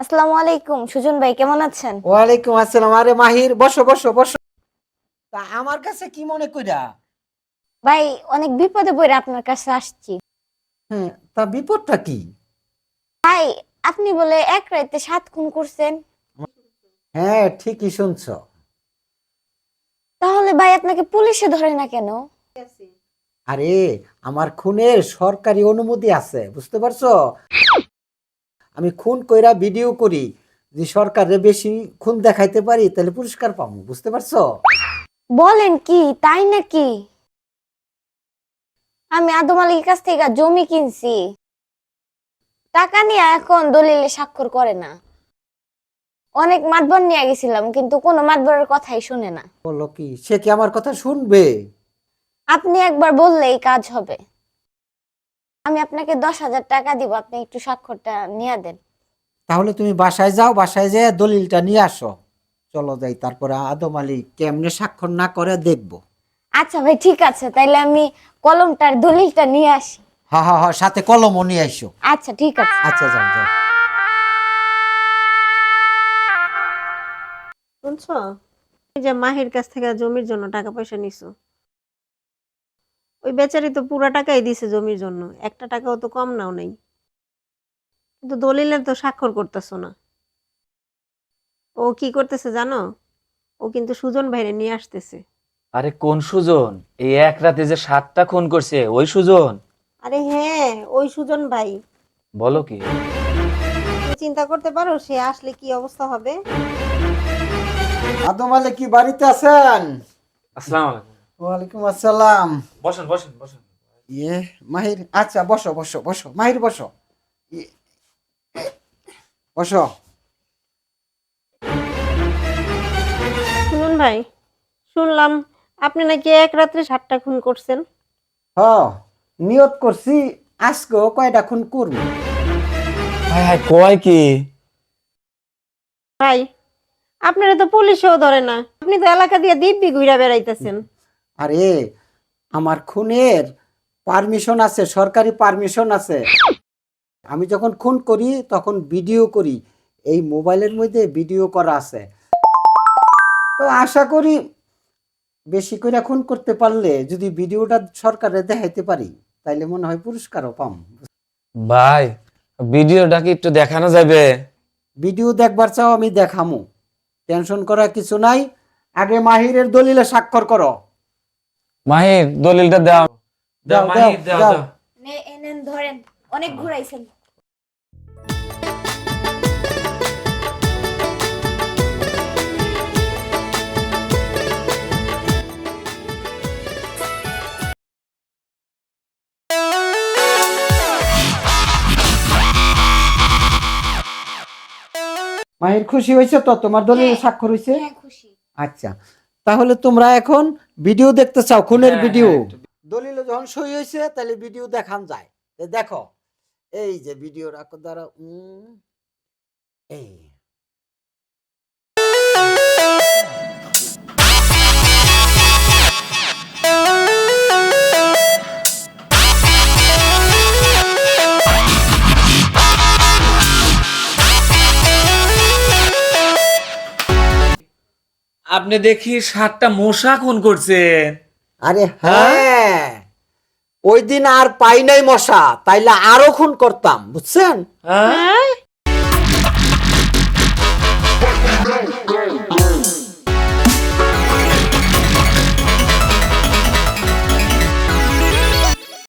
আসসালামু আলাইকুম সুজন ভাই কেমন আছেন? ওয়ালাইকুম আসসালাম। আরে মাহির বসো বসো বসো। তা আমার কাছে কি মনে কইরা? ভাই অনেক বিপদে পড়ে আপনার কাছে আসছি। হ্যাঁ তা বিপদটা কি? ভাই আপনি বলে এক রাতে সাত খুন করছেন। হ্যাঁ ঠিকই শুনছো। তাহলে ভাই আপনাকে পুলিশে ধরে না কেন? আরে আমার খুনের সরকারি অনুমতি আছে বুঝতে পারছ? আমি খুন কইরা ভিডিও করি যে সরকারে বেশি খুন দেখাইতে পারি তাহলে পুরস্কার পাবো বুঝতে পারছ? বলেন কি তাই নাকি? আমি আদম আলীর কাছ থেকে জমি কিনছি। টাকা নিয়ে এখন দলিলে স্বাক্ষর করে না। অনেক মাতবর নিয়ে গেছিলাম কিন্তু কোনো মাতবরের কথাই শুনে না। বলো কি সে কি আমার কথা শুনবে? আপনি একবার বললেই কাজ হবে। আমি আপনাকে দশ হাজার টাকা দিব আপনি একটু স্বাক্ষরটা নিয়ে দেন। তাহলে তুমি বাসায় যাও বাসায় যেয়ে দলিলটা নিয়ে আসো। চলো যাই তারপরে আদম আলী কেমনে স্বাক্ষর না করে দেখব। আচ্ছা ভাই ঠিক আছে তাইলে আমি কলমটার দলিলটা নিয়ে আসি। হা হা হা সাথে কলমও নিয়ে আইসো। আচ্ছা ঠিক আছে। আচ্ছা যাও যাও। শুনছো? এই যে মাহির কাছ থেকে জমির জন্য টাকা পয়সা নিছো। ওই বেচারি তো পুরা টাকাই দিছে জমির জন্য একটা টাকাও তো কম নাও নেই। কিন্তু দলিলের তো স্বাক্ষর করতেছো না। ও কি করতেছে জানো? ও কিন্তু সুজন ভাইরে নিয়ে আসতেছে। আরে কোন সুজন? এই এক রাতে যে সাতটা খুন করছে ওই সুজন? আরে হ্যাঁ ওই সুজন ভাই। বলো কি? তুমি চিন্তা করতে পারো সে আসলে কি অবস্থা হবে? আদম আলী কি বাড়িতে আছেন? আসসালামু আলাইকুম। ওয়ালাইকুম আসসালাম। বসেন বসেন বসেন। ইয়ে মাহির আচ্ছা বসো বসো বসো। মাহির বসো। বসো। শুনুন ভাই শুনলাম আপনি নাকি এক রাত্রে সাতটা খুন করছেন। হ নিয়ত করছি আজকেও কয়টা খুন করব। হায় হায় কয় কি? ভাই আপনারা তো পুলিশেও ধরে না। আপনি তো এলাকা দিয়ে দিব্যি ঘুরা বেড়াইতেছেন। আরে আমার খুনের পারমিশন আছে সরকারি পারমিশন আছে। আমি যখন খুন করি তখন ভিডিও করি। এই মোবাইলের মধ্যে ভিডিও করা আছে। তো আশা করি বেশি করে খুন করতে পারলে যদি ভিডিওটা সরকারে দেখাইতে পারি তাইলে মনে হয় পুরস্কারও পাম। ভাই ভিডিওটা কি একটু দেখানো যাবে? ভিডিও দেখবার চাও আমি দেখামু। টেনশন করার কিছু নাই। আগে মাহিরের দলিলে স্বাক্ষর করো। মাহির দলিলটা দাও দাও, মাহির, দাও, দাও, দাও। দাও। এনেন ধরেন অনেক ঘুরাইছেন মাহির খুশি হয়েছে তো তোমার দলিলে হ্যাঁ। স্বাক্ষর হয়েছে হ্যাঁ আচ্ছা তাহলে তোমরা এখন ভিডিও দেখতে চাও খুনের হ্যাঁ, ভিডিও। দলিল দলিলে যখন সই হয়েছে তাহলে ভিডিও দেখান যায়। দেখো এই যে ভিডিও রাখো দ্বারা উম, এই। আপনি দেখি সাতটা মশা খুন করছেন আরে হ্যাঁ। ওই দিন আর পাই নাই মশা তাইলে আরও খুন করতাম বুঝছেন? হ্যাঁ? হ্যাঁ?